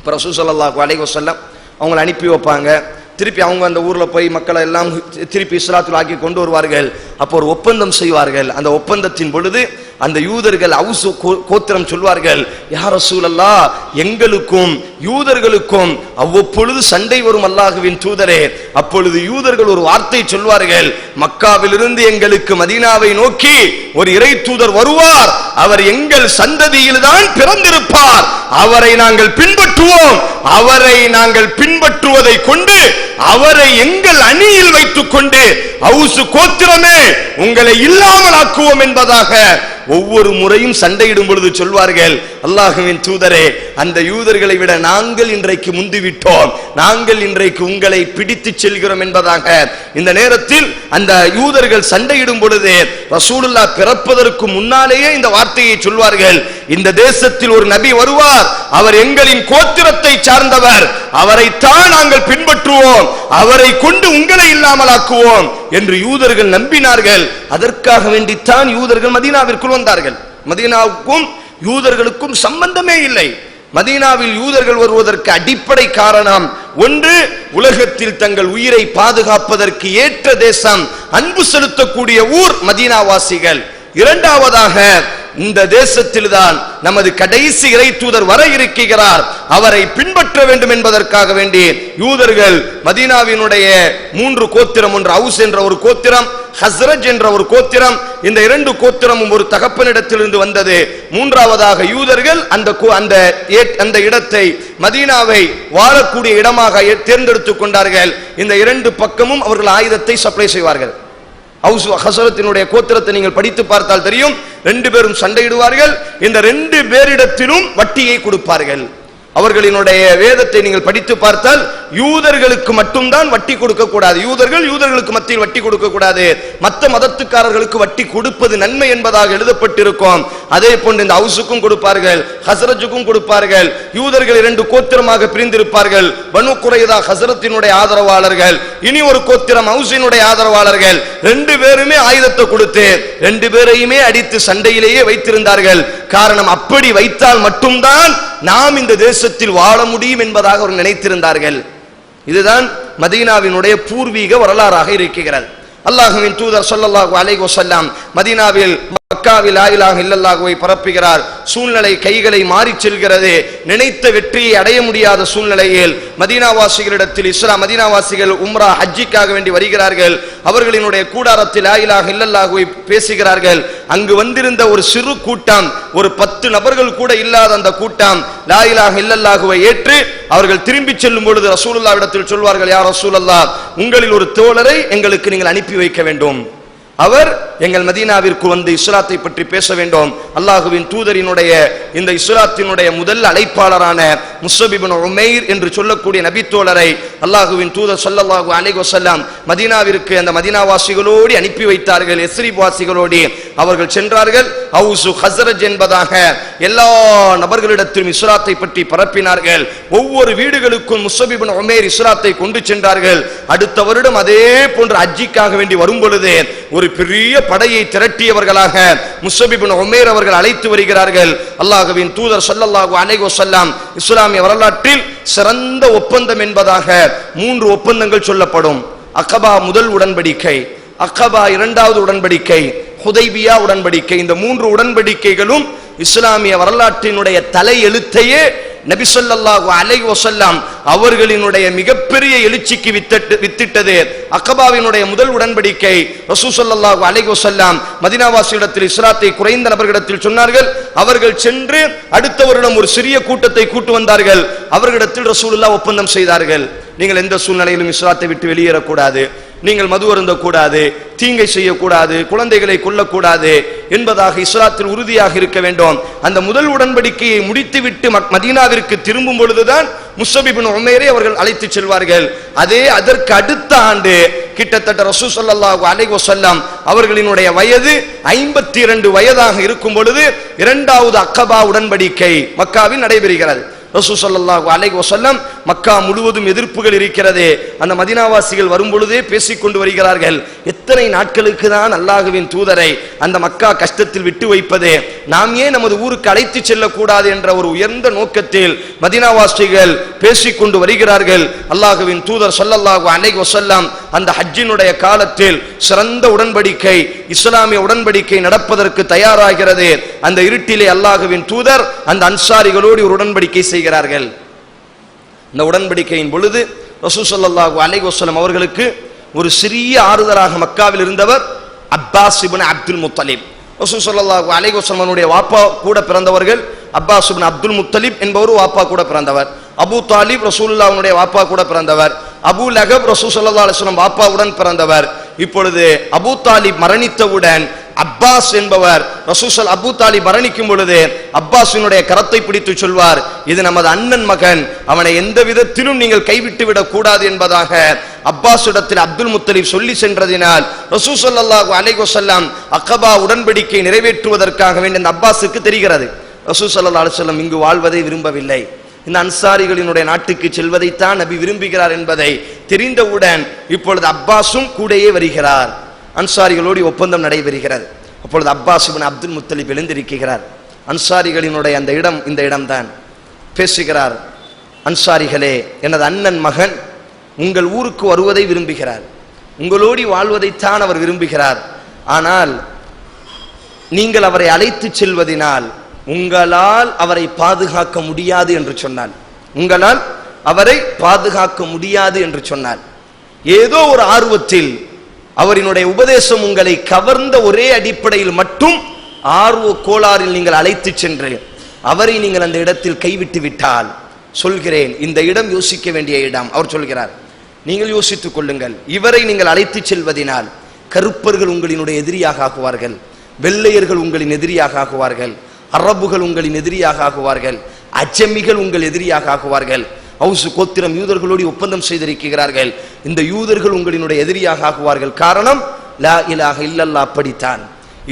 இப்போ ரசூ ஸல்லல்லாஹு அலைஹி அவங்களை அனுப்பி வைப்பாங்க. திருப்பி அவங்க அந்த ஊரில் போய் மக்களை எல்லாம் திருப்பி இஸ்லாத்தில் ஆக்கி கொண்டு வருவார்கள். அப்போ ஒரு ஒப்பந்தம் செய்வார்கள். அந்த ஒப்பந்தத்தின் பொழுது அந்த யூதர்கள் அவுசு கோ- கோத்திரம் சொல்வார்கள் யார் சூழல்லா எங்களுக்கும் யூதர்களுக்கும் அவ்வப்பொழுது சண்டை வரும் அல்லாஹுவின் தூதரே. அப்பொழுது யூதர்கள் ஒரு வார்த்தை சொல்வார்கள் மக்காவிலிருந்து எங்களுக்கு மதீனாவை நோக்கி ஒரு இறை தூதர் வருவார். அவர் எங்கள் சந்ததியில் தான் பிறந்திருப்பார். அவரை நாங்கள் பின்பற்றுவோம். அவரை நாங்கள் பின்பற்றுவதை கொண்டு அவரை எங்கள் அணியில் வைத்துக் கொண்டு அவுசு கோத்திரமே உங்களை இல்லாமல் ஆக்குவோம் என்பதாக ஒவ்வொரு முறையும் சண்டையிடும் பொழுது சொல்வார்கள் அல்லாஹுவின் தூதரே அந்த யூதர்களை விட நாங்கள் இன்றைக்கு முந்திவிட்டோம். நாங்கள் இன்றைக்கு உங்களை பிடித்து செல்கிறோம் என்பதாக. இந்த நேரத்தில் அந்த யூதர்கள் சண்டையிடும் பொழுது ரசூலுல்லா பிறப்பதற்கு முன்னாலேயே இந்த வார்த்தையை சொல்வார்கள். இந்த தேசத்தில் ஒரு நபி வருவார். அவர் எங்களின் கோத்திரத்தை சார்ந்தவர். அவரைத்தான் நாங்கள் பின்பற்றுவோம். அவரை கொண்டு உங்களை இல்லாமல் ஆக்குவோம் என்று யூதர்கள் நம்பினார்கள். அதற்காக வேண்டித்தான் யூதர்கள் மதீனாவிற்குள் வந்தார்கள். மதீனாவுக்கும் யூதர்களுக்கும் சம்பந்தமே இல்லை. மதீனாவில் யூதர்கள் வருவதற்கு அடிப்படை காரணம் ஒன்று உலகத்தில் தங்கள் உயிரை பாதுகாப்பதற்கு ஏற்ற தேசம் அன்பு செலுத்தக்கூடிய ஊர் மதீனாவாசிகள். இரண்டாவதாக இந்த தேசத்தில்தான் நமது கடைசி இறை தூதர் வர இருக்கிறார். அவரை பின்பற்ற வேண்டும் என்பதற்காக வேண்டி யூதர்கள் மதீனாவினுடைய மூன்று கோத்திரம் ஒன்று ஹவுஸ் என்ற ஒரு கோத்திரம் ஹஸ்ரஜ் என்ற ஒரு கோத்திரம் இந்த இரண்டு கோத்திரமும் ஒரு தகப்பனிடத்திலிருந்து வந்தது. மூன்றாவதாக யூதர்கள் அந்த கோ- அந்த ஏ- அந்த இடத்தை மதீனாவை வாழக்கூடிய இடமாக தேர்ந்தெடுத்துக் கொண்டார்கள். இந்த இரண்டு பக்கமும் அவர்கள் ஆயுதத்தை சப்ளை செய்வார்கள். ஹவுஸ் ஹசரத்தினுடைய கோத்திரத்தை நீங்கள் படித்து பார்த்தால் தெரியும். ரெண்டு பேரும் சண்டையிடுவார்கள். இந்த ரெண்டு பேரிடத்திலும் வட்டியை கொடுப்பார்கள். அவர்களினுடைய வேதத்தை நீங்கள் படித்து பார்த்தால் யூதர்களுக்கு மட்டும்தான் வட்டி கொடுக்க கூடாது. யூதர்கள் யூதர்களுக்கு மத்தியில் வட்டி கொடுக்க கூடாது. மற்ற மதத்துக்காரர்களுக்கு வட்டி கொடுப்பது நன்மை என்பதாக எழுதப்பட்டிருக்கும். அதே போன்று இந்த ஹவுஸுக்கும் கொடுப்பார்கள் ஹசரஜுக்கும் கொடுப்பார்கள். யூதர்கள் இரண்டு கோத்திரமாக பிரிந்திருப்பார்கள். பனு குறைதா ஹசரத்தினுடைய ஆதரவாளர்கள் இனி ஒரு கோத்திரம் ஹவுசினுடைய ஆதரவாளர்கள். ரெண்டு பேருமே ஆயுதத்தை கொடுத்து ரெண்டு பேரையுமே அடித்து சண்டையிலேயே வைத்திருந்தார்கள். காரணம் அப்படி வைத்தால் மட்டும்தான் நாம் இந்த தேசத்தில் வாழ முடியும் என்பதாக அவர் நினைத்திருந்தார்கள். இதுதான் மதீனாவினுடைய பூர்வீக வரலாறாக இருக்கிறது அல்லாஹுவின் தூதர் சொல்லல்லாஹு அலைகோ வஸல்லம் மதீனாவில் மக்காவில் ஆயிலாக இல்லல்லாகுவை பரப்புகிறார். சூழ்நிலை கைகளை மாறிச் செல்கிறது. நினைத்த வெற்றியை அடைய முடியாத சூழ்நிலையில் மதீனாவாசிகளிடத்தில் இஸ்லாம் மதீனாவாசிகள் உம்ரா ஹஜ்ஜிக்காக வேண்டி வருகிறார்கள். அவர்களினுடைய கூடாரத்தில் ஆயிலாக இல்லல்லாகுவை பேசுகிறார்கள். அங்கு வந்திருந்த ஒரு சிறு கூட்டம் ஒரு பத்து நபர்கள் கூட இல்லாத அந்த கூட்டம் லாயிலாக இல்லல்லாகுவை ஏற்று அவர்கள் திரும்பி செல்லும் பொழுது ரசூலுல்லாவிடத்தில் சொல்வார்கள் யார் ரசூலல்லா உங்களில் ஒரு தோழரை எங்களுக்கு நீங்கள் அனுப்பி வைக்க வேண்டும். அவர் எங்கள் மதீனாவிற்கு வந்து இஸ்லாத்தை பற்றி பேச வேண்டும். அல்லாஹுவின் தூதரினுடைய இந்த இஸ்லாத்தினுடைய முதல் அழைப்பாளரான முஸ்ஸபிபின் உமைர் என்று சொல்லக்கூடிய நபித்தோழரை அல்லாஹுவின் தூதர் சொல்லல்லாஹு அலைஹி மதீனாவிற்கு அந்த மதீனாவாசிகளோடு அனுப்பி வைத்தார்கள். எஸ்ரிப் வாசிகளோடு அவர்கள் சென்றார்கள். ஹவுசு ஹஸ்ரஜ் என்பதாக எல்லா நபர்களிடத்திலும் இஸ்லாத்தை பற்றி பரப்பினார்கள். ஒவ்வொரு வீடுகளுக்கும் முஸ்ஸபிபின் உமேர் இஸ்லாத்தை கொண்டு சென்றார்கள். அடுத்த வருடம் அதே போன்று அஜிக்காக வேண்டி வரும் பொழுது ஒரு பெரிய படையை திரட்டியவர்களாக முசபிபின் ஒமேர் அவர்கள் அழைத்து வருகிறார்கள். அல்லாஹுவின் தூதர் சொல்லல்லாஹு அனைகோ சொல்லாம் இஸ்லாமிய வரலாற்றில் சிறந்த ஒப்பந்தம் என்பதாக மூன்று ஒப்பந்தங்கள் சொல்லப்படும். அகபா முதல் உடன்படிக்கை அகபா இரண்டாவது உடன்படிக்கை ஹுதைபியா உடன்படிக்கை. இந்த மூன்று உடன்படிக்கைகளும் இஸ்லாமிய வரலாற்றினுடைய தலை எழுத்தையே நபி ஸல்லல்லாஹு அலைஹி வஸல்லம் அவர்களினுடைய மிகப்பெரிய எழுச்சிக்கு வித்திட்டு வித்திட்டது. அக்கபாவினுடைய முதல் உடன்படிக்கை ரசூல் ஸல்லல்லாஹு அலைஹி வஸல்லம் மதீனாவாசியிடத்தில் குறைந்த நபர்களிடத்தில் சொன்னார்கள். அவர்கள் சென்று அடுத்த வருடம் ஒரு சிறிய கூட்டத்தை கூட்டு வந்தார்கள். அவர்களிடத்தில் ரசூலுல்லாஹ் ஒப்பந்தம் செய்தார்கள். நீங்கள் எந்த சூழ்நிலையிலும் இஸ்ராத்தை விட்டு வெளியேறக்கூடாது. நீங்கள் மது அருந்தக்கூடாது தீங்கை செய்யக்கூடாது குழந்தைகளை கொல்லக்கூடாது என்பதாக இஸ்லாத்தில் உறுதியாக இருக்க வேண்டும். அந்த முதல் உடன்படிக்கையை முடித்துவிட்டு மக்- மதீனாவிற்கு திரும்பும் பொழுதுதான் முஸ்ஸபிபின் உமேரே அவர்கள் அழைத்து செல்வார்கள். அதே அதற்கு அடுத்த ஆண்டு கிட்டத்தட்ட ரசூ சொல்லாஹு அலைஹி அவர்களினுடைய வயது ஐம்பத்தி இரண்டு வயதாக இருக்கும் பொழுது இரண்டாவது அக்கபா உடன்படிக்கை மக்காவில் நடைபெறுகிறது. ரசூ சொல்லாஹு அலைஹி வசல்லம் மக்கா முழுவதும் எதிர்ப்புகள் இருக்கிறது. அந்த மதினாவாசிகள் வரும் பொழுதே பேசிக்கொண்டு வருகிறார்கள். எத்தனை நாட்களுக்கு தான் அல்லாஹுவின் தூதரை அந்த மக்கா கஷ்டத்தில் விட்டு வைப்பது. நாம் ஏன் நமது ஊருக்கு அழைத்து செல்லக்கூடாது என்ற ஒரு உயர்ந்த நோக்கத்தில் மதினாவாசிகள் பேசிக்கொண்டு வருகிறார்கள். அல்லாஹுவின் தூதர் சொல்லல்லாஹு அலைஹி வசல்லாம் அந்த ஹஜ்ஜினுடைய காலத்தில் சிறந்த உடன்படிக்கை இஸ்லாமிய உடன்படிக்கை நடப்பதற்கு தயாராகிறது. அந்த இருட்டிலே அல்லாஹுவின் தூதர் அந்த அன்சாரிகளோடு ஒரு உடன்படிக்கை செய்கிறார்கள். இந்த உடன்படிக்கையின் பொழுது ரசூ ஸல்லல்லாஹு அலை வசலம் அவர்களுக்கு ஒரு சிறிய ஆறுதலாக மக்காவில் இருந்தவர் அப்பாஸ் இபின் அப்துல் முத்தலிப். ரசூ சல்லாஹூ அலை வசலமனுடைய வாப்பா கூட பிறந்தவர்கள் அப்பாஸ் இபின் அப்துல் முத்தலிப் என்பவர் வாப்பா கூட பிறந்தவர். அபூ தாலிப் ரசூல்லாவுடைய வாப்பா கூட பிறந்தவர். அபு லகப் ரசூ சல்லா அலுவலம் வாப்பாவுடன் பிறந்தவர். இப்பொழுது அபூ தாலிப் மரணித்தவுடன் அப்பாஸ் என்பவர் ரசூசல் அபு தாலி மரணிக்கும் பொழுது அப்பாஸினுடைய கரத்தை பிடித்து சொல்வார் இது நமது அண்ணன் மகன் அவனை எந்த விதத்திலும் நீங்கள் கைவிட்டு விடக் கூடாது என்பதாக அப்பாஸிடத்தில் அப்துல் முத்தலீப் சொல்லி சென்றதினால் ரசூ ஸல்லல்லாஹு அலைஹி அக்கபா உடன்படிக்கை நிறைவேற்றுவதற்காக வேண்டிய அந்த அப்பாஸுக்கு தெரிகிறது. ரசூ ஸல்லல்லாஹு அலைஹி இங்கு வாழ்வதை விரும்பவில்லை. இந்த அன்சாரிகளினுடைய நாட்டுக்கு செல்வதைத்தான் நபி விரும்புகிறார் என்பதை தெரிந்தவுடன் இப்பொழுது அப்பாஸும் கூடயே வருகிறார். அன்சாரிகளோடு ஒப்பந்தம் நடைபெறுகிறது. அப்பொழுது அப்பாஸ் இப்னு அப்துல் முத்தலிப் எழுந்திருக்கிறார். அன்சாரிகளினுடைய அந்த இடம் இந்த இடம்தான். பேசுகிறார் அன்சாரிகளே எனது அண்ணன் மகன் உங்கள் ஊருக்கு வருவதை விரும்புகிறார். உங்களோடி வாழ்வதைத்தான் அவர் விரும்புகிறார். ஆனால் நீங்கள் அவரை அழைத்து செல்வதினால் உங்களால் அவரை பாதுகாக்க முடியாது என்று சொன்னார் உங்களால் அவரை பாதுகாக்க முடியாது என்று சொன்னார் ஏதோ ஒரு ஆர்வத்தில் அவரினுடைய உபதேசம் உங்களை கவர்ந்த ஒரே அடிப்படையில் மட்டும் ஆர்வ கோளாறில் நீங்கள் அழைத்து சென்று அவரை நீங்கள் அந்த இடத்தில் கைவிட்டு விட்டால் சொல்கிறேன். இந்த இடம் யோசிக்க வேண்டிய இடம். அவர் சொல்கிறார் நீங்கள் யோசித்துக் கொள்ளுங்கள். இவரை நீங்கள் அழைத்து செல்வதினால் கருப்பர்கள் உங்களினுடைய எதிரியாக ஆகுவார்கள். வெள்ளையர்கள் உங்களின் எதிரியாக ஆகுவார்கள். அரபுகள் உங்களின் எதிரியாக ஆகுவார்கள். அச்சமிகள் உங்கள் எதிரியாக ஆகுவார்கள். ஹவுஸ் கோத்திரம் யூதர்களோடு ஒப்பந்தம் செய்திருக்கிறார்கள். இந்த யூதர்கள் உங்களினுடைய எதிரியாக ஆகுவார்கள். காரணம் லா இலாக இல்லல்லா அப்படித்தான்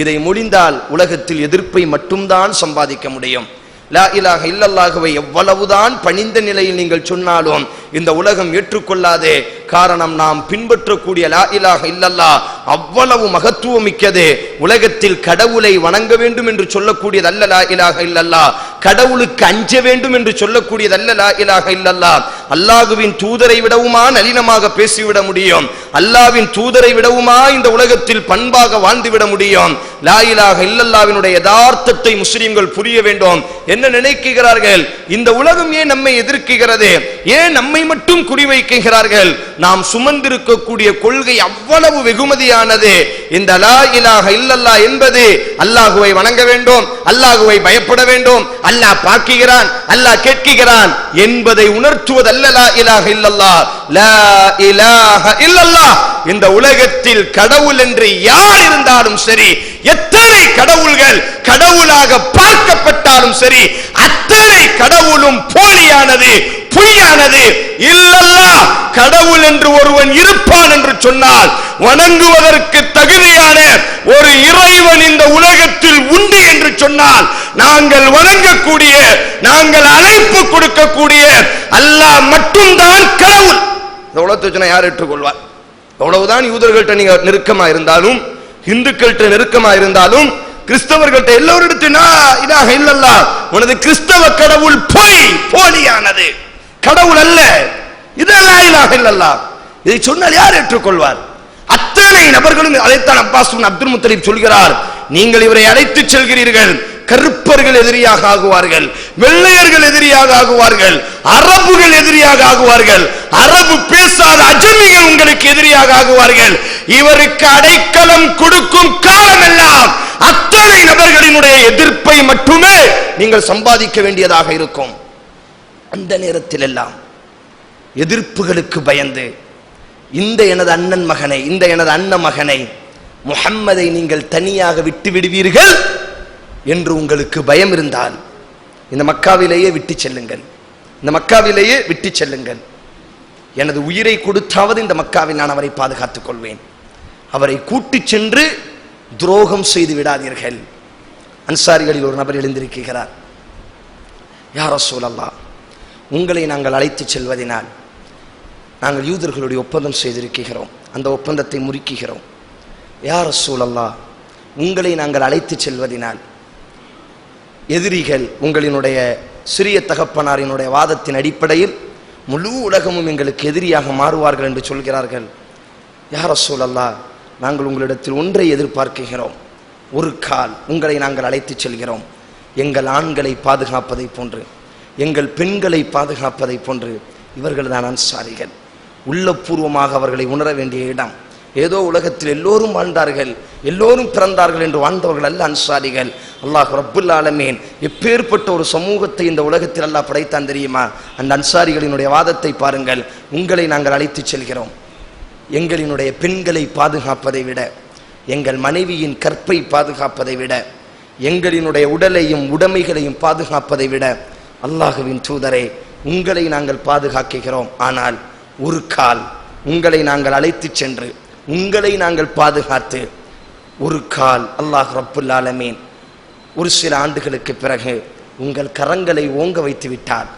இதை முடிந்தால் உலகத்தில் எதிர்ப்பை மட்டும்தான் சம்பாதிக்க முடியும். லா இலாக இல்லல்லாகவே எவ்வளவுதான் பணிந்த நிலையில் நீங்கள் சொன்னாலும் இந்த உலகம் ஏற்றுக்கொள்ளாதே. காரணம் நாம் பின்பற்றக்கூடிய லா இலாக இல்லல்லா அவ்வளவு மகத்துவம் மிக்கது உலகத்தில் கடவுளை வணங்க வேண்டும் என்று சொல்லக்கூடியது அல்ல லா இலாக இல்லல்லா கடவுளுக்கு அஞ்ச வேண்டும் என்று சொல்லக்கூடியதல்ல லா இல்லல்லா அல்லாஹுவின் தூதரை விடவுமா நளினமாக பேசிவிட முடியும்? அல்லாவின் தூதரை விடவுமா இந்த உலகத்தில் பண்பாக வாழ்ந்துவிட முடியும்? லாயிலாக இல்லல்லாவினுடைய யதார்த்தத்தை முஸ்லிம்கள் புரிய வேண்டும். என்ன நினைக்கிறார்கள் இந்த உலகம் ஏன் நம்மை எதிர்க்கிறது? ஏன் நம்மை மட்டும் குறிவைக்கிறார்கள் நாம் சுமந்திருக்கக்கூடிய கொள்கை அவ்வளவு வெகுமதியானது. இந்த லா இலாக இல்லல்லா என்பது அல்லாஹுவை வணங்க வேண்டும் அல்லாஹுவை பயப்பட வேண்டும். அல்லாஹ் பார்க்கிறான் அல்லாஹ் கேட்கிறான் என்பதை உணர்த்துவதல்ல லா இலாக இல்லல்லா லா இலாக இல்லல்லா இந்த உலகத்தில் கடவுள் என்று யார் இருந்தாலும் சரி எத்தனை அத்தனை கடவுள்கள் கடவுளாக பார்க்கப்பட்டாலும் சரி அத்தனை கடவுளும் போலியானது பொய்யானது இல்லல்லா கடவுள் என்று ஒருவன் இருப்பான் என்று சொன்னால் வணங்குவதற்கு தகுதியான ஒரு இறைவன் இந்த உலகத்தில் உண்டு என்று சொன்னால் நாங்கள் வணங்கக்கூடிய நாங்கள் அழைப்பு கொடுக்கக்கூடிய அல்லாஹ் மட்டும்தான் கடவுள். இந்த உலகத்தை யார் ஏற்றுக்கொள்வார்? அவ்வளவுதான் யூதர்கள்ட்ட நீங்க நெருக்கமா இருந்தாலும் இந்துக்கள்கிட்ட நெருக்கமா இருந்தாலும் கிறிஸ்தவர்கள்ட்ட எல்லோரிடத்தினா இதாக இல்லல்லா உனது கிறிஸ்தவ கடவுள் பொய் போலியானது. கடவுள் அல்ல. இதெல்லாம் இலாக இல்லல்லா இதை சொன்னால் யார் ஏற்றுக்கொள்வார்? அத்தனை நபர்களும் அதைத்தான் அப்பாஸ் அப்துல் முத்தலீப் சொல்கிறார். நீங்கள் இவரை அழைத்து செல்கிறீர்கள். கருப்பர்கள் எதிரியாக ஆகுவார்கள். வெள்ளையர்கள் எதிரியாக ஆகுவார்கள். அரபுகள் எதிரியாக ஆகுவார்கள். அரபு பேசாத அஜமிகள் உங்களுக்கு எதிரியாக ஆகுவார்கள். இவருக்கு அடைக்கலம் கொடுக்கும் காலமெல்லாம் அத்தனை நபர்களினுடைய எதிர்ப்பை மட்டுமே நீங்கள் சம்பாதிக்க வேண்டியதாக இருக்கும். அந்த நேரத்தில் எல்லாம் எதிர்ப்புகளுக்கு பயந்து இந்த எனது அண்ணன் மகனை இந்த எனது அண்ணன் மகனை முகம்மதை நீங்கள் தனியாக விட்டு விடுவீர்கள் என்று உங்களுக்கு பயம் இருந்தால் இந்த மக்காவிலேயே விட்டு செல்லுங்கள். இந்த மக்காவிலேயே விட்டு செல்லுங்கள். எனது உயிரை கொடுத்தாவது இந்த மக்காவில் நான் அவரை பாதுகாத்துக் கொள்வேன். அவரை கூட்டிச் சென்று துரோகம் செய்து விடாதீர்கள். அன்சாரிகளில் ஒரு நபர் எழுந்திருக்கிறார். யார சூழல்லா உங்களை நாங்கள் அழைத்து செல்வதினால் நாங்கள் யூதர்களுடைய ஒப்பந்தம் செய்திருக்கிறோம். அந்த ஒப்பந்தத்தை முறுக்குகிறோம் யார சூழல்லா உங்களை நாங்கள் அழைத்துச் செல்வதினால் எதிரிகள் உங்களினுடைய சிறிய தகப்பனாரினுடைய வாதத்தின் அடிப்படையில் முழு உலகமும் எங்களுக்கு எதிரியாக மாறுவார்கள் என்று சொல்கிறார்கள். யார சூழல்லா நாங்கள் உங்களிடத்தில் ஒன்றை எதிர்பார்க்குகிறோம். ஒரு கால் உங்களை நாங்கள் அழைத்துச் செல்கிறோம். எங்கள் ஆண்களை பாதுகாப்பதை போன்று எங்கள் பெண்களை பாதுகாப்பதை போன்று இவர்கள் தான் அன்சாரிகள். உள்ளபூர்வமாக அவர்களை உணர வேண்டிய இடம். ஏதோ உலகத்தில் எல்லோரும் வாழ்ந்தார்கள் எல்லோரும் பிறந்தார்கள் என்று வாழ்ந்தவர்கள் அல்ல அன்சாரிகள். அல்லாஹ் ரப்புல் ஆலமேன் எப்பேற்பட்ட ஒரு சமூகத்தை இந்த உலகத்தில் அல்லாஹ் படைத்தான் தெரியுமா? அந்த அன்சாரிகளினுடைய வாதத்தை பாருங்கள். உங்களை நாங்கள் அழைத்துச் செல்கிறோம். எங்களினுடைய பெண்களை பாதுகாப்பதை விட எங்கள் மனைவியின் கற்பை பாதுகாப்பதை விட எங்களினுடைய உடலையும் உடைமைகளையும் பாதுகாப்பதை விட அல்லாஹுவின் தூதரே உங்களை நாங்கள் பாதுகாக்கிறோம் ஆனால் ஒரு கால் உங்களை நாங்கள் அழைத்துச் சென்று உங்களை நாங்கள் பாதுகாத்து ஒரு கால் அல்லாஹ் ரப்புல் ஆலமீன் ஒரு சில ஆண்டுகளுக்கு பிறகு உங்கள் கரங்களை ஓங்க வைத்து விட்டால்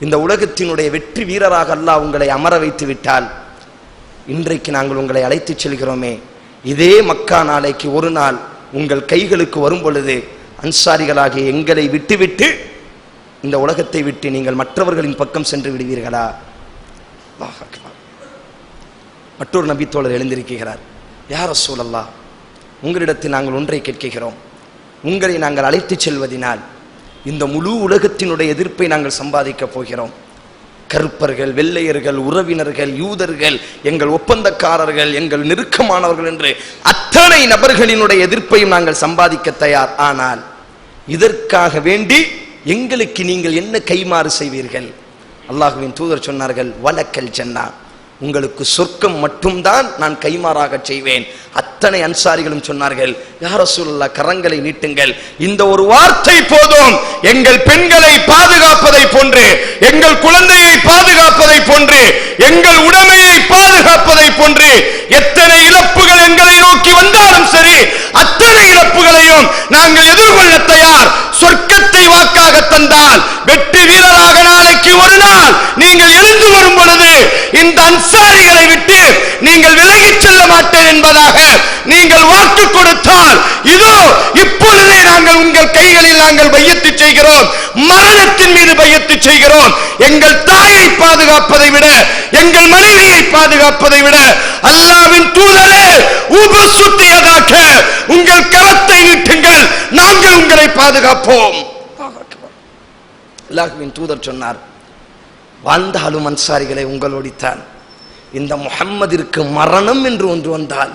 இந்த உலகத்தினுடைய வெற்றி வீரராக அல்லாஹ் உங்களை அமர வைத்து விட்டால் இன்றைக்கு நாங்கள் உங்களை அழைத்துச் செல்கிறோமே. இதே மக்கா நாளைக்கு ஒரு நாள் உங்கள் கைகளுக்கு வரும் பொழுது அன்சாரிகளாகிய எங்களை விட்டுவிட்டு இந்த உலகத்தை விட்டு நீங்கள் மற்றவர்களின் பக்கம் சென்று விடுவீர்களா? மற்றொரு நபித்தோழர் எழுந்திருக்கிறார். யார் சூழல்லா உங்களிடத்தில் நாங்கள் ஒன்றை கேட்கிறோம். உங்களை நாங்கள் அழைத்து செல்வதினால் இந்த முழு உலகத்தினுடைய எதிர்ப்பை நாங்கள் சம்பாதிக்கப் போகிறோம். கருப்பர்கள் வெள்ளையர்கள் உறவினர்கள் யூதர்கள் எங்கள் ஒப்பந்தக்காரர்கள் எங்கள் நெருக்கமானவர்கள் என்று அத்தனை நபர்களினுடைய எதிர்ப்பையும் நாங்கள் சம்பாதிக்க தயார். ஆனால் இதற்காக வேண்டி எங்களுக்கு நீங்கள் என்ன கைமாறு செய்வீர்கள்? அல்லாஹுவின் தூதர் சொன்னார்கள் வலக்கல் சென்னா உங்களுக்கு சொர்க்கம் மட்டும்தான் நான் கைமாறாக செய்வேன். அத்தனை அன்சாரிகளும் சொன்னார்கள் யார சொல்ல கரங்களை நீட்டுங்கள். இந்த ஒரு வார்த்தை போதும். எங்கள் பெண்களை பாதுகாப்பதை போன்று எங்கள் குழந்தையை பாதுகாப்பதை போன்று எங்கள் உடைமையை பாதுகாப்பதை போன்று எத்தனை இழப்புகள் எங்களை நோக்கி வந்தாலும் சரி அத்தனை இழப்புகளையும் நாங்கள் எதிர்கொள்ள தயார். சொர்க்கத்தை வாக்காக தந்தால் வெற்றி வீரராக நாளைக்கு ஒரு நாள் நீங்கள் எழுந்து வரும் பொழுது இந்த அன்சாரிகளை விட்டு நீங்கள் விலகிச் செல்ல மாட்டேன் என்பதாக நீங்கள் வாக்கு கொடுத்தால் இதோ இப்பொழுதே நாங்கள் உங்கள் கைகளில் நாங்கள் பையத்து செய்கிறோம். மரணத்தின் மீது பையத்து செய்கிறோம். எங்கள் தாயை பாதுகாப்பதை விட எங்கள் மனைவியை பாதுகாப்பதை விட அல்லாவின் தூதரே உபசுத்தியதாக உங்கள் கரத்தை நீட்டுங்கள் நாங்கள் உங்களை பாதுகாப்போம். அல்லாஹ்வின் தூதர் சொன்னார் வாழ்ந்தாலும் அன்சாரிகளை உங்களோடித்தான் இந்த முஹம்மதிற்கு மரணம் என்று ஒன்று வந்தால்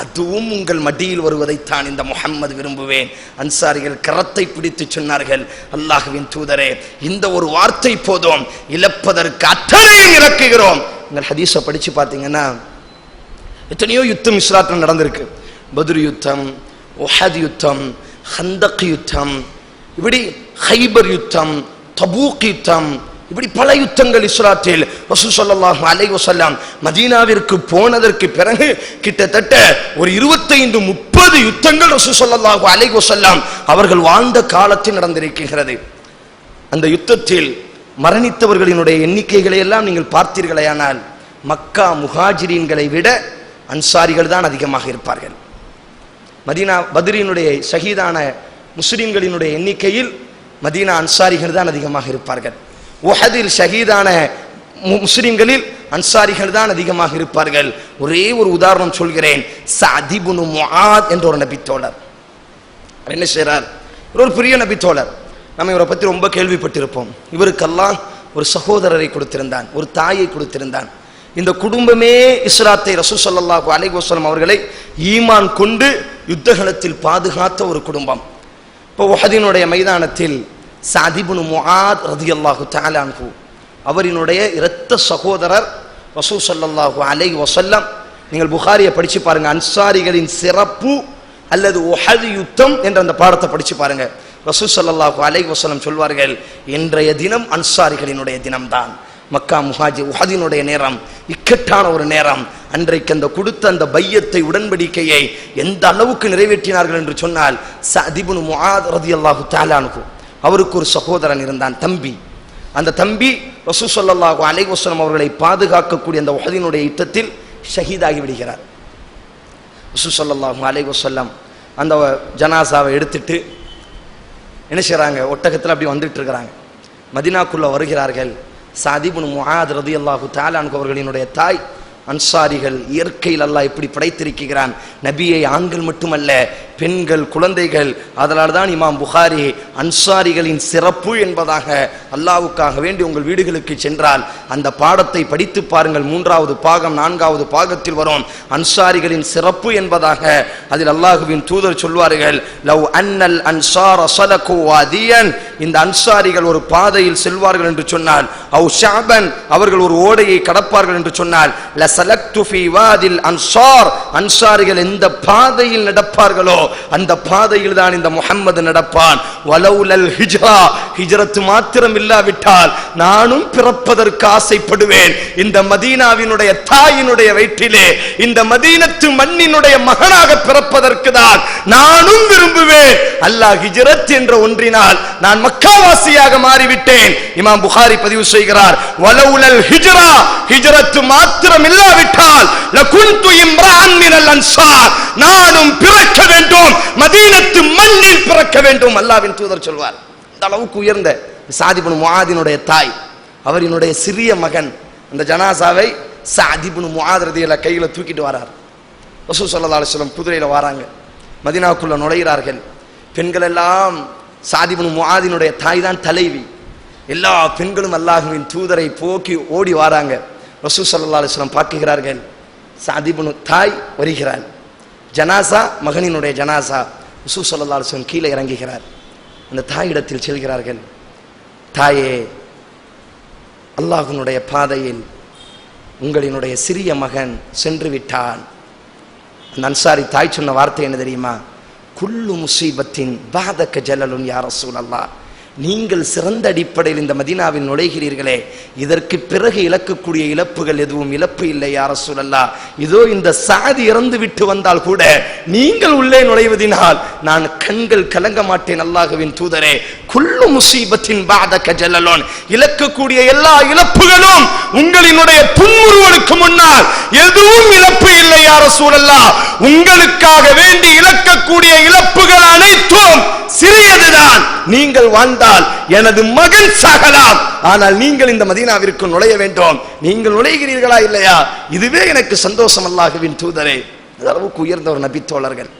அதுவும் உங்கள் மடியில் வருவதைத்தான் இந்த முஹம்மது விரும்புவேன். அன்சாரிகள் கரத்தை பிடித்து சொன்னார்கள் அல்லாஹுவின் தூதரே இந்த ஒரு வார்த்தை போதும் இழப்பதற்கு அத்தனையும் இறக்குகிறோம். இந்த ஹதீஸை படிச்சு பார்த்தீங்கன்னா எத்தனையோ யுத்தம் இஸ்லாத்தில் நடந்திருக்கு. பத்ர் யுத்தம் ஒஹத் யுத்தம் ஹந்தக் யுத்தம் இப்படி ஹைபர் யுத்தம் தபூக் யுத்தம் இப்படி பல யுத்தங்கள் இஸ்ராத்தில் ரசூல் அலை வசல்லாம் மதீனாவிற்கு போனதற்கு பிறகு கிட்டத்தட்ட ஒரு இருபத்தைந்து முப்பது யுத்தங்கள் ரசூல் அலை வசல்லாம் அவர்கள் வாழ்ந்த காலத்தில் நடந்திருக்கிறது அந்த யுத்தத்தில் மரணித்தவர்களினுடைய எண்ணிக்கைகளை எல்லாம் நீங்கள் பார்த்தீர்களேயானால் மக்கா முஹாஜிரீன்களை விட அன்சாரிகள் தான் அதிகமாக இருப்பார்கள். மதீனா பத்ரியினுடைய ஷஹீதான முஸ்லீம்களினுடைய எண்ணிக்கையில் மதீனா அன்சாரிகள் தான் அதிகமாக இருப்பார்கள். உஹதில் ஷஹீதான மு- முஸ்லிம்களில் அன்சாரிகள் தான் அதிகமாக இருப்பார்கள். ஒரே ஒரு உதாரணம் சொல்கிறேன். சதிபுனு முஆத் என்ற ஒரு நபித்தோழர். என்ன செய்கிறார் இவர் ஒரு பெரிய நபித்தோழர். நம்ம இவரை பற்றி ரொம்ப கேள்விப்பட்டிருப்போம். இவருக்கெல்லாம் ஒரு சகோதரரை கொடுத்திருந்தான் ஒரு தாயை கொடுத்திருந்தான். இந்த குடும்பமே இஸ்ராத்தை ரசூ ஸல்லல்லாஹு அவர்களை ஈமான் கொண்டு யுத்தகலத்தில் பாதுகாத்த ஒரு குடும்பம். இப்போ உஹதினுடைய மைதானத்தில் சாதிபுனு முஹாத் ரதி அல்லாஹு அன்ஹு. அவரினுடைய இரத்த சகோதரர் வசூ சல்லாஹூ அலை வசல்லம் நீங்கள் புகாரியை படித்து பாருங்க. அன்சாரிகளின் சிறப்பு அல்லது உஹது யுத்தம் என்ற அந்த பாடத்தை படித்து பாருங்க. ரசூ சல்லாஹூ அலை வசலம் சொல்வார்கள் இன்றைய தினம் அன்சாரிகளினுடைய தினம்தான். மக்கா முஹாஜி உஹதினுடைய நேரம் இக்கட்டான ஒரு நேரம். அன்றைக்கு அந்த கொடுத்த அந்த பையத்தை உடன்படிக்கையை எந்த அளவுக்கு நிறைவேற்றினார்கள் என்று சொன்னால் சதிபுனு முஆத் ரதியல்லாஹு அல்லாஹு அன்ஹு அவருக்கு ஒரு சகோதரன் இருந்தான் தம்பி. அந்த தம்பி ரசூ ஸல்லல்லாஹு அலைவசனம் அவர்களை பாதுகாக்கக்கூடிய அந்த உஹதினுடைய யுத்தத்தில் ஷஹீதாகி விடுகிறார். ரசூ ஸல்லல்லாஹு அலைவசல்லம் அந்த ஜனாசாவை எடுத்துட்டு என்ன செய்கிறாங்க ஒட்டகத்தில் அப்படி வந்துட்டு இருக்கிறாங்க. மதினாக்குள்ளே வருகிறார்கள். சாதிபுன் முஹாத் ரதி அல்லாஹு தாலான் அவர்களினுடைய தாய் அன்சாரிகள் இயற்கையில் அல்லாஹ் இப்படி படைத்திருக்கிறான். நபியை ஆண்கள் மட்டுமல்ல பெண்கள் குழந்தைகள் அதனால் தான் இமாம் புகாரி அன்சாரிகளின் சிறப்பு என்பதாக அல்லாவுக்காக வேண்டி உங்கள் வீடுகளுக்கு சென்றால் அந்த பாடத்தை படித்து பாருங்கள். மூன்றாவது பாகம் நான்காவது பாகத்தில் வரும். அன்சாரிகளின் சிறப்பு என்பதாக அதில் அல்லாஹுவின் தூதர் சொல்வார்கள். லவ் அன்னல் அன்சார் அசலகு வாதியன். இந்த அன்சாரிகள் ஒரு பாதையில் செல்வார்கள் என்று சொன்னால் அவ் ஷாபன். அவர்கள் ஒரு ஓடையை கடப்பார்கள் என்று சொன்னால் லசலக்து ஃபீ வாதில் அன்சார். அன்சாரிகள் எந்த பாதையில் நடப்பார்களோ அந்த பாதையில் தான் இந்த முகம்மது நடப்பான். வலவுலல் ஹிஜ்ரா ஹிஜ்ரத்து மாத்திரம் இல்லாவிட்டால் நானும் பிறப்பதற்கு ஆசைப்படுவேன். இந்த மதீனாவினுடைய தாயினுடைய வயிற்றிலே இந்த மதீனத்து மண்ணினுடைய மகனாக பிறப்பதற்கு தான் நானும் விரும்புவேன். அல்லாஹ் ஹிஜ்ரத் என்ற ஒன்றினால் நான் மக்காவாசியாக மாறிவிட்டேன். இமாம் புகாரி பதிவு செய்கிறார் வலவுலல் ஹிஜ்ரா ஹிஜ்ரத்து மாத்திரம் இல்லாவிட்டால் லகுந்து இம்ரான் மினல் அன்சார் நானும் பிறக்க வேண்டும் மதீனத்து மண்ணில் பிறக்க வேண்டும் அல்லாவின் தூதர் சொல்வார். இந்த அளவுக்கு உயர்ந்த சாதிபுன் முஆதினுடைய தாய் அவரினுடைய சிறிய மகன் அந்த ஜனாசாவை சாதிபுன் முஆத் ரதியல்லாஹு கையில தூக்கிட்டு வரார். வசூ ஸல்லல்லாஹு அலைஹி வஸல்லம் குதிரையில வராங்க. மதீனாவுக்குள்ள நுழைகிறார்கள் பெண்கள் எல்லாம் சாதிபுன் முஆதினுடைய தாய் தான் தலைவி. எல்லா பெண்களும் அல்லாஹுவின் தூதரை போக்கி ஓடி வராங்க. ரசூ சல்லா அலுவலம் பார்க்குகிறார்கள். சாதிபுனு தாய் வருகிறாள். ஜனாசா மகனினுடைய ஜனாசா. உசூ ஸல்லல்லாஹு கீழே இறங்குகிறார். அந்த தாயிடத்தில் செல்கிறார்கள். தாயே அல்லாஹ்வினுடைய பாதையில் உங்களினுடைய சிறிய மகன் சென்று விட்டான் அந்த அன்சாரி தாய் சொன்ன வார்த்தை என்ன தெரியுமா? குல்லு முசீபத்தின் பாதக்க ஜலலுன் யார் அல்லாஹ் நீங்கள் சிறந்த அடிப்படையில் இந்த மதினாவில் நுழைகிறீர்களே இதற்கு பிறகு இழக்கக்கூடிய இழப்புகள் எதுவும் இழப்பு இல்லை யார ரசூலல்லா இதோ இந்த சாதி இறந்து விட்டு வந்தால் கூட நீங்கள் உள்ளே நுழைவதினால் நான் கண்கள் கலங்க மாட்டேன் அல்லாஹுவின் தூதரே. குள்ளு முசீபத்தின் பாத கஜலலோன். இழக்கக்கூடிய எல்லா இழப்புகளும் உங்களினுடைய புன்முறுவலுக்கு முன்னால் எதுவும் இழப்பு இல்லை யார சூழல்லா உங்களுக்காக வேண்டி இழக்கக்கூடிய இழப்புகள் அனைத்தும் சிறியதுதான். நீங்கள் வாழ்ந்தால் எனது மகன் சாகலாம். ஆனால் நீங்கள் இந்த மதீனாவிற்கு நுழைய வேண்டும். நீங்கள் நுழைகிறீர்களா இல்லையா? இதுவே எனக்கு சந்தோஷம் அல்லாஹுவின் தூதரே. அளவுக்கு உயர்ந்த ஒரு நபித்தோழர்கள்.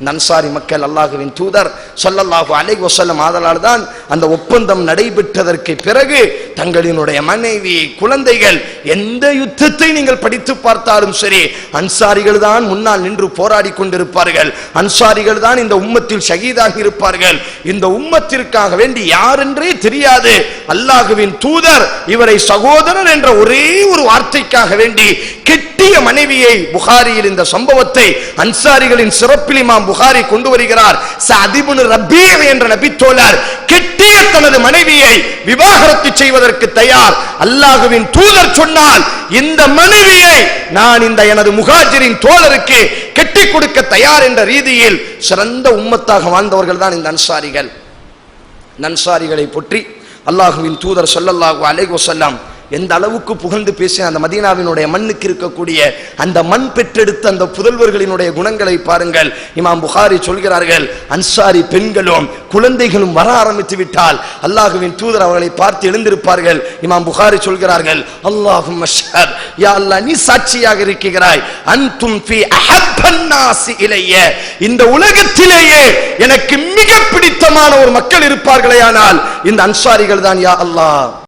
நன்சாரி மக்கள் அல்லாஹுவின் தூதர் சொல்லல்லாஹு அலை வசல்லம் ஆதலால் தான் அந்த ஒப்பந்தம் நடைபெற்றதற்கு பிறகு தங்களினுடைய மனைவி குழந்தைகள் எந்த யுத்தத்தை நீங்கள் படித்து பார்த்தாலும் சரி அன்சாரிகள் தான் முன்னால் நின்று போராடி கொண்டிருப்பார்கள். அன்சாரிகள் தான் இந்த உம்மத்தில் ஷகீதாக இருப்பார்கள். இந்த உம்மத்திற்காக வேண்டி யார் என்றே தெரியாது. அல்லாஹுவின் தூதர் இவரை சகோதரர் என்ற ஒரே ஒரு வார்த்தைக்காக வேண்டி கெட்டிய மனைவியை புகாரியில் இந்த சம்பவத்தை அன்சாரிகளின் சிறப்பிலிமா இமாம் புகாரி கொண்டு வருகிறார். சதிபுனு ரப்பீ என்ற நபி தோழர் கெட்டிய தனது மனைவியை விவாகரத்து செய்வதற்கு தயார். அல்லாஹுவின் தூதர் சொன்னால் இந்த மனைவியை நான் இந்த எனது முகாஜரின் தோழருக்கு கெட்டி கொடுக்க தயார் என்ற ரீதியில் சிறந்த உம்மத்தாக வாழ்ந்தவர்கள் தான் இந்த அன்சாரிகள். நன்சாரிகளை பொற்றி அல்லாஹுவின் தூதர் சொல்லல்லாஹு அலைகோ வஸல்லம் எந்த அளவுக்கு புகழ்ந்து பேசி அந்த மதீனாவினுடைய மண்ணுக்கு இருக்கக்கூடிய அந்த மண் பெற்றெடுத்த அந்த புதல்வர்களினுடைய குணங்களை பாருங்கள். இமாம் புகாரி சொல்கிறார்கள் அன்சாரி பெண்களும் குழந்தைகளும் வர ஆரம்பித்து விட்டால் அல்லாஹுவின் தூதர் அவர்களை பார்த்து எழுந்திருப்பார்கள். இமாம் புகாரி சொல்கிறார்கள் அல்லாஹும் யா அல்லாஹ் நீ சாட்சியாக இருக்கிறாய். அன்தும் ஃபி அஹப்பன் இலைய இந்த உலகத்திலேயே எனக்கு மிக பிடித்தமான ஒரு மக்கள் இருப்பார்களே ஆனால் இந்த அன்சாரிகள் தான் யா அல்லாஹ்.